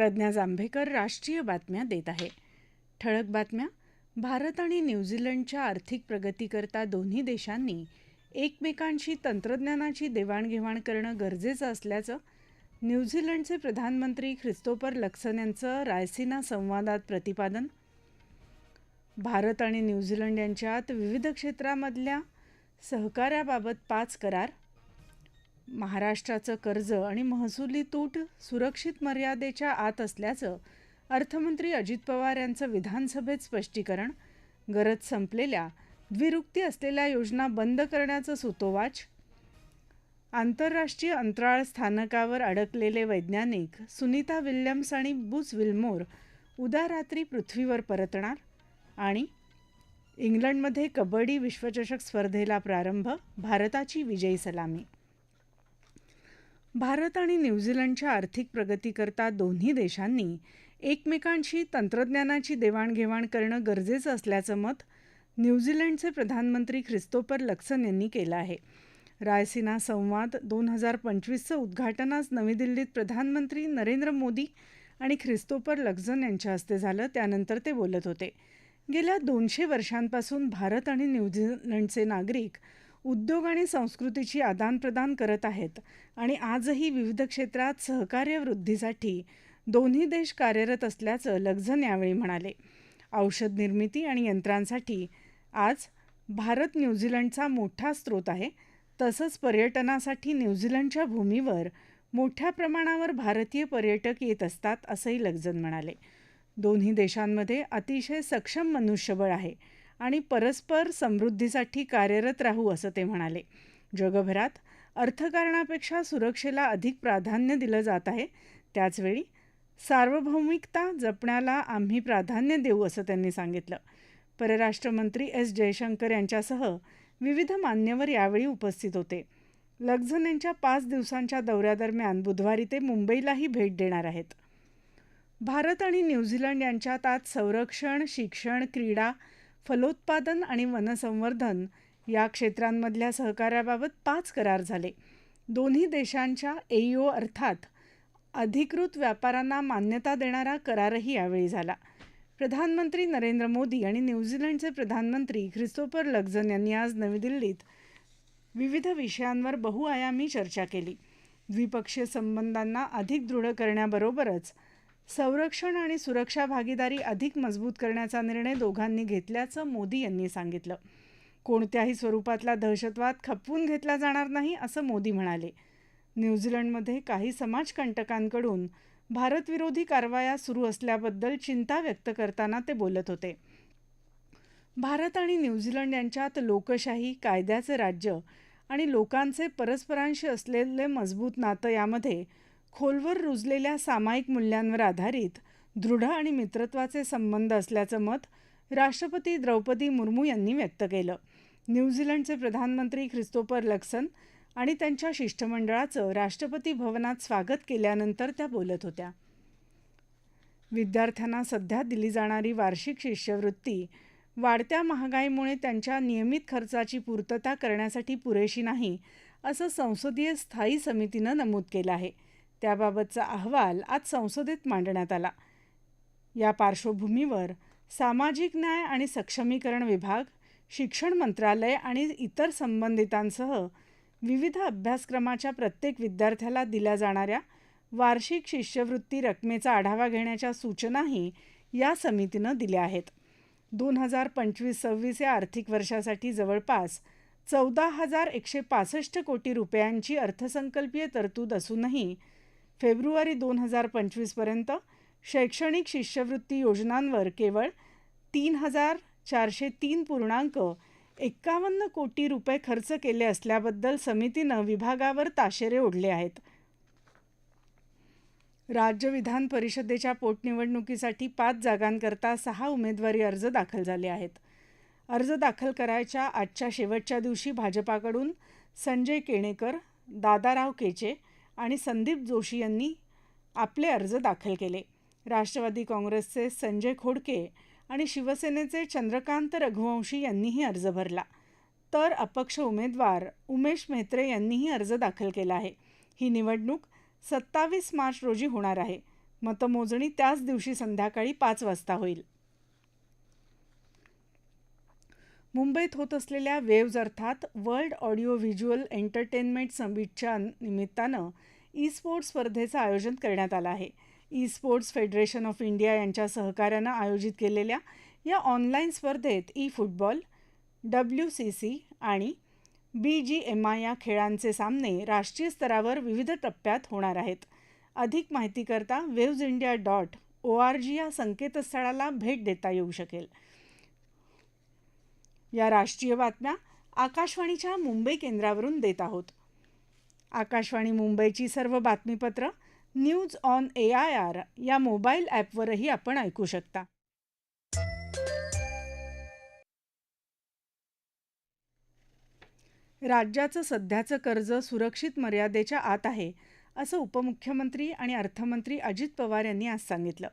प्रज्ञा जांभेकर राष्ट्रीय बातम्या देत आहे. ठळक बातम्या. भारत आणि न्यूझीलंडच्या आर्थिक प्रगतीकरता दोन्ही देशांनी एकमेकांशी तंत्रज्ञानाची देवाणघेवाण करणं गरजेचं असल्याचं न्यूझीलंडचे प्रधानमंत्री ख्रिस्तोपर लक्सन यांचं रायसिना संवादात प्रतिपादन. भारत आणि न्यूझीलंड यांच्यात विविध क्षेत्रामधल्या सहकार्याबाबत पाच करार महाराष्ट्राचं कर्ज आणि महसुली तूट सुरक्षित मर्यादेच्या आत असल्याचं अर्थमंत्री अजित पवार यांचं विधानसभेत स्पष्टीकरण. गरज संपलेल्या द्विरुक्ती असलेल्या योजना बंद करण्याचं सुतोवाच. आंतरराष्ट्रीय अंतराळ स्थानकावर अडकलेले वैज्ञानिक सुनीता विल्यम्स आणि बुस विल्मोर उद्या रात्री पृथ्वीवर परतणार आणि इंग्लंडमध्ये कबड्डी विश्वचषक स्पर्धेला प्रारंभ भारताची विजयी सलामी. भारत आणि न्यूझीलंडच्या आर्थिक प्रगतीकरता दोन्ही देशांनी एकमेकांशी तंत्रज्ञानाची देवाणघेवाण करणं गरजेचं असल्याचं मत न्यूझीलंडचे प्रधानमंत्री ख्रिस्तोपर लक्सन यांनी केलं आहे. रायसिना संवाद दोन हजार पंचवीसचं उद्घाटन आज नवी दिल्लीत प्रधानमंत्री नरेंद्र मोदी आणि ख्रिस्तोपर लक्झन यांच्या हस्ते झालं त्यानंतर ते बोलत होते. गेल्या दोनशे वर्षांपासून भारत आणि न्यूझीलंडचे नागरिक उद्योग आणि संस्कृतीची आदानप्रदान करत आहेत आणि आजही विविध क्षेत्रात सहकार्य वृद्धीसाठी दोन्ही देश कार्यरत असल्याचं लग्झन यावेळी म्हणाले. औषध निर्मिती आणि यंत्रांसाठी आज भारत न्यूझीलंडचा मोठा स्रोत आहे. तसंच पर्यटनासाठी न्यूझीलंडच्या भूमीवर मोठ्या प्रमाणावर भारतीय पर्यटक येत असतात असंही लग्जन म्हणाले. दोन्ही देशांमध्ये अतिशय सक्षम मनुष्यबळ आहे. आणि परस्पर समृद्धीसाठी कार्यरत राहू असं ते म्हणाले. जगभरात अर्थकारणापेक्षा सुरक्षेला अधिक प्राधान्य दिलं जात आहे. त्याचवेळी सार्वभौमिकता जपण्याला आम्ही प्राधान्य देऊ असं त्यांनी सांगितलं. परराष्ट्रमंत्री एस. जयशंकर यांच्यासह विविध मान्यवर यावेळी उपस्थित होते. लक्झन यांच्या पाच दिवसांच्या दौऱ्यादरम्यान बुधवारी ते मुंबईलाही भेट देणार आहेत. भारत आणि न्यूझीलंड यांच्यात आज संरक्षण शिक्षण क्रीडा फलोत्पादन आणि वनसंवर्धन या क्षेत्रांमधल्या सहकार्याबाबत पाच करार झाले. दोन्ही देशांच्या एईओ अर्थात अधिकृत व्यापारांना मान्यता देणारा करारही यावेळी झाला. प्रधानमंत्री नरेंद्र मोदी आणि न्यूझीलंडचे प्रधानमंत्री ख्रिस्तोपर लक्झन यांनी आज नवी दिल्लीत विविध विषयांवर बहुआयामी चर्चा केली. द्विपक्षीय संबंधांना अधिक दृढ करण्याबरोबरच संरक्षण आणि सुरक्षा भागीदारी अधिक मजबूत करण्याचा निर्णय दोघांनी घेतल्याचं मोदी यांनी सांगितलं. कोणत्याही स्वरूपातला दहशतवाद खपवून घेतला जाणार नाही असं मोदी म्हणाले. न्यूझीलंडमध्ये काही समाजकंटकांकडून भारतविरोधी कारवाया सुरू असल्याबद्दल चिंता व्यक्त करताना ते बोलत होते. भारत आणि न्यूझीलंड यांच्यात लोकशाही कायद्याचे राज्य आणि लोकांचे परस्परांशी असलेले मजबूत नातं यामध्ये खोलवर रुजलेल्या सामायिक मूल्यांवर आधारित दृढ आणि मित्रत्वाचे संबंध असल्याचं मत राष्ट्रपती द्रौपदी मुर्मू यांनी व्यक्त केलं. न्यूझीलंडचे प्रधानमंत्री ख्रिस्तोपर लक्सन आणि त्यांच्या शिष्टमंडळाचं राष्ट्रपती भवनात स्वागत केल्यानंतर त्या बोलत होत्या. विद्यार्थ्यांना सध्या दिली जाणारी वार्षिक शिष्यवृत्ती वाढत्या महागाईमुळे त्यांच्या नियमित खर्चाची पूर्तता करण्यासाठी पुरेशी नाही असं संसदीय स्थायी समितीनं नमूद केलं आहे. त्याबाबतचा अहवाल आज संसदेत मांडण्यात आला. या पार्श्वभूमीवर सामाजिक न्याय आणि सक्षमीकरण विभाग शिक्षण मंत्रालय आणि इतर संबंधितांसह विविध अभ्यासक्रमाच्या प्रत्येक विद्यार्थ्याला दिल्या जाणाऱ्या वार्षिक शिष्यवृत्ती रकमेचा आढावा घेण्याच्या सूचनाही या समितीनं दिल्या आहेत. दोन हजार पंचवीस सव्वीस या आर्थिक वर्षासाठी जवळपास चौदा हजार एकशे पासष्ट कोटी रुपयांची अर्थसंकल्पीय तरतूद असूनही फेब्रुवारी दोन हजार पंचवीसपर्यंत शैक्षणिक शिष्यवृत्ती योजनांवर केवळ तीन हजार चारशे तीन पूर्णांक एक्कावन्न कोटी रुपये खर्च केले असल्याबद्दल समितीनं विभागावर ताशेरे ओढले आहेत. राज्य विधान परिषदेच्या पोटनिवडणुकीसाठी पाच जागांकरता सहा उमेदवारी अर्ज दाखल झाले आहेत. अर्ज दाखल करायच्या आजच्या शेवटच्या दिवशी भाजपाकडून संजय केणेकर दादाराव केचे आणि संदीप जोशी यांनी आपले अर्ज दाखल केले. राष्ट्रवादी काँग्रेसचे संजय खोडके आणि शिवसेनेचे चंद्रकांत रघुवंशी यांनीही अर्ज भरला. तर अपक्ष उमेदवार उमेश म्हेत्रे यांनीही अर्ज दाखल केला आहे. ही निवडणूक सत्तावीस मार्च रोजी होणार आहे. मतमोजणी त्याच दिवशी संध्याकाळी पाच वाजता होईल. मुंबईत होत असलेल्या वेव्ज अर्थात वर्ल्ड ऑडिओ व्हिज्युअल एंटरटेनमेंट समिटच्या निमित्तानं ई स्पोर्ट्स स्पर्धेचं आयोजन करण्यात आलं आहे. E sports federation of India यांच्या सहकार्यानं आयोजित केलेल्या या ऑनलाईन स्पर्धेत E football W C C आणि बी जी एम आय या खेळांचे सामने राष्ट्रीय स्तरावर विविध टप्प्यात होणार आहेत. अधिक माहितीकरता waves India dot O R G या संकेतस्थळाला भेट देता येऊ शकेल. या राष्ट्रीय बातम्या आकाशवाणीच्या मुंबई केंद्रावरून देत आहोत. आकाशवाणी मुंबईची सर्व बातमीपत्र news on A I R या मोबाईल ॲपवरही आपण ऐकू शकता. राज्याचं सध्याचं कर्ज सुरक्षित मर्यादेच्या आत आहे असं उपमुख्यमंत्री आणि अर्थमंत्री अजित पवार यांनी आज सांगितलं.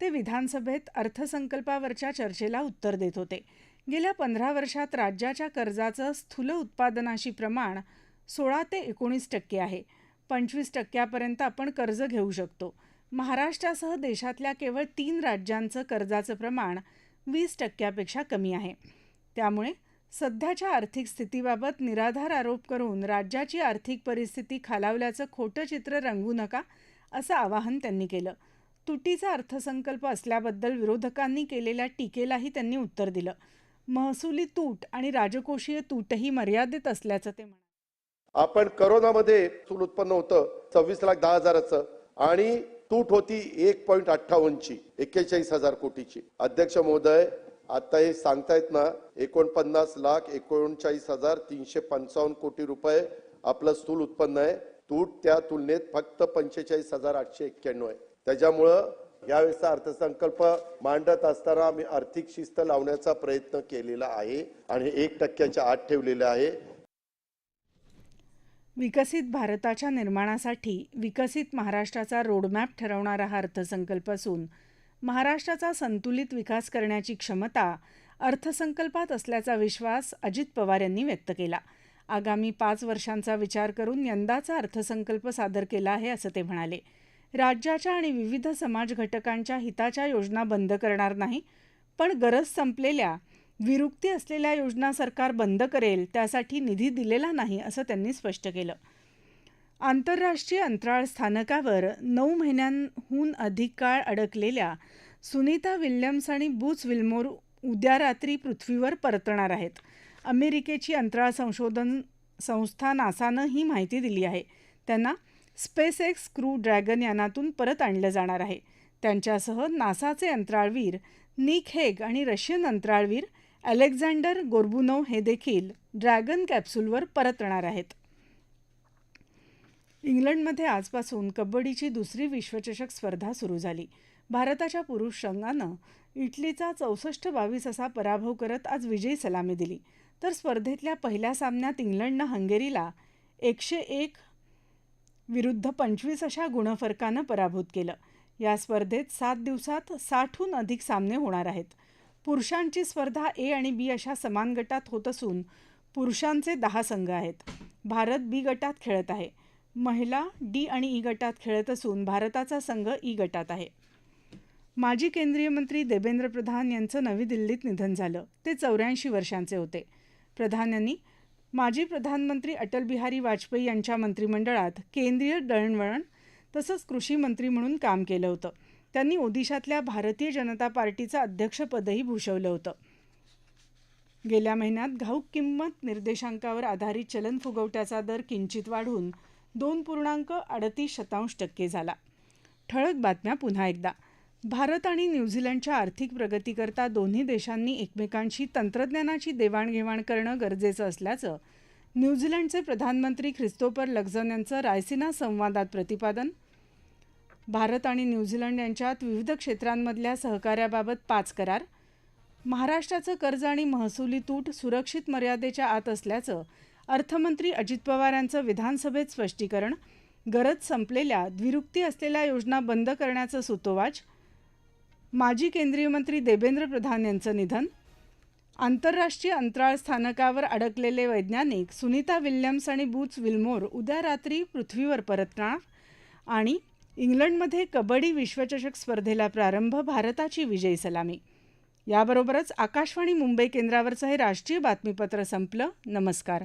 ते विधानसभेत अर्थसंकल्पावरच्या चर्चेला उत्तर देत होते. गेल्या पंधरा वर्षात राज्याच्या कर्जाचं स्थूल उत्पादनाशी प्रमाण सोळा ते एकोणीस टक्के आहे. पंचवीस टक्क्यापर्यंत आपण कर्ज घेऊ शकतो. महाराष्ट्रासह देशातल्या केवळ तीन राज्यांचं कर्जाचं प्रमाण वीस टक्क्यापेक्षा कमी आहे. त्यामुळे सध्याच्या आर्थिक स्थितीबाबत निराधार आरोप करून राज्याची आर्थिक परिस्थिती खालावल्याचं खोटं चित्र रंगू नका असं आवाहन त्यांनी केलं. तुटीचा अर्थसंकल्प असल्याबद्दल विरोधकांनी केलेल्या टीकेलाही त्यांनी उत्तर दिलं. महसुली तूट आणि राजकोषीय तूटही मर्यादित असल्याचं ते म्हणाले. आपण करोनामध्ये चूल उत्पन्न होतं सव्वीस लाख दहा हजाराचं. आणि तूट होती एक पॉईंट अठ्ठावन्नची एक्केचाळीस हजार कोटीची. अध्यक्ष महोदय आता हे सांगतायत ना एकोणपन्नास लाख एकोणचाळीस हजार तीनशे पंचावन्न कोटी रुपये आपलं स्थूल उत्पन्न आहे. तूट त्या तुलनेत फक्त पंचेचाळीस हजार आठशे एक्क्याण्णव आहे. त्याच्यामुळं यावेळेसचा अर्थसंकल्प मांडत असताना आम्ही आर्थिक शिस्त लावण्याचा प्रयत्न केलेला आहे आणि एक टक्क्याच्या आत ठेवलेलं आहे. विकसित भारताच्या निर्माणासाठी विकसित महाराष्ट्राचा रोडमॅप ठरवणारा हा अर्थसंकल्प असून महाराष्ट्राचा संतुलित विकास करण्याची क्षमता अर्थसंकल्पात असल्याचा विश्वास अजित पवार यांनी व्यक्त केला. आगामी पाच वर्षांचा विचार करून यंदाचा अर्थसंकल्प सादर केला आहे असं ते म्हणाले. राज्याच्या आणि विविध समाज घटकांच्या हिताच्या योजना बंद करणार नाही पण गरज संपलेल्या विरुक्ती असलेल्या योजना सरकार बंद करेल त्यासाठी निधी दिलेला नाही असं त्यांनी स्पष्ट केलं. आंतरराष्ट्रीय अंतराळ स्थानकावर नऊ महिन्यांहून अधिक काळ अडकलेल्या सुनीता विल्यम्स आणि बूच विल्मोर उद्या रात्री पृथ्वीवर परतणार आहेत. अमेरिकेची अंतराळ संशोधन संस्था नासानं ही माहिती दिली आहे. त्यांना स्पेस एक्स क्रू ड्रॅगन यानातून परत आणलं जाणार आहे. त्यांच्यासह नासाचे अंतराळवीर निक हेग आणि रशियन अंतराळवीर अलेक्झांडर गोर्बुनोव हे देखील ड्रॅगन कॅप्सूलवर परतणार आहेत. इंग्लंडमध्ये आजपासून कबड्डीची दुसरी विश्वचषक स्पर्धा सुरू झाली. भारताच्या पुरुष संघानं इटलीचा चौसष्ट बावीस असा पराभव करत आज विजयी सलामी दिली. तर स्पर्धेतल्या पहिल्या सामन्यात इंग्लंडनं हंगेरीला एकशे एक विरुद्ध पंचवीस अशा गुणफरकानं पराभूत केलं. या स्पर्धेत सात दिवसात साठहून अधिक सामने होणार आहेत. पुरुषांची स्पर्धा ए आणि बी अशा समान गटात होत असून पुरुषांचे दहा संघ आहेत. भारत बी गटात खेळत आहे. महिला डी आणि ई गटात खेळत असून भारताचा संघ ई गटात आहे. माजी केंद्रीय मंत्री देवेंद्र प्रधान यांचं नवी दिल्लीत निधन झालं. ते चौऱ्याऐंशी वर्षांचे होते. प्रधान यांनी माजी प्रधानमंत्री अटल बिहारी वाजपेयी यांच्या मंत्रिमंडळात केंद्रीय दळणवळण तसंच कृषी मंत्री म्हणून काम केलं होतं. त्यांनी ओदिशातल्या भारतीय जनता पार्टीचं अध्यक्षपदही भूषवलं होतं. गेल्या महिन्यात घाऊक किंमत निर्देशांकावर आधारित चलन फुगवट्याचा दर किंचित वाढून दोन पूर्णांक अडतीस शतांश टक्के झाला. ठळक बातम्या पुन्हा एकदा. भारत आणि न्यूझीलंडच्या आर्थिक प्रगतीकरता दोन्ही देशांनी एकमेकांशी तंत्रज्ञानाची देवाणघेवाण करणं गरजेचं असल्याचं न्यूझीलंडचे प्रधानमंत्री ख्रिस्तोपर लक्झन यांचं रायसिना संवादात प्रतिपादन भारत आणि न्यूझीलंड यांच्यात विविध क्षेत्रांमधल्या सहकार्याबाबत पाच करार महाराष्ट्राचं कर्ज आणि महसुली तूट सुरक्षित मर्यादेच्या आत असल्याचं अर्थमंत्री अजित पवार यांचं विधानसभेत स्पष्टीकरण गरज संपलेल्या द्विरुक्ती असलेल्या योजना बंद करण्याचं सुतोवाच माजी केंद्रीय मंत्री देवेंद्र प्रधान यांचं निधन आंतरराष्ट्रीय अंतराळ स्थानकावर अडकलेले वैज्ञानिक सुनीता विल्यम्स आणि बूच विल्मोर उद्या रात्री पृथ्वीवर परतणार आणि इंग्लंडमध्ये कबड्डी विश्वचषक स्पर्धेला प्रारंभ भारताची विजयी सलामी. याबरोबरच आकाशवाणी मुंबई केंद्रावरचं हे राष्ट्रीय बातमीपत्र संपलं. नमस्कार.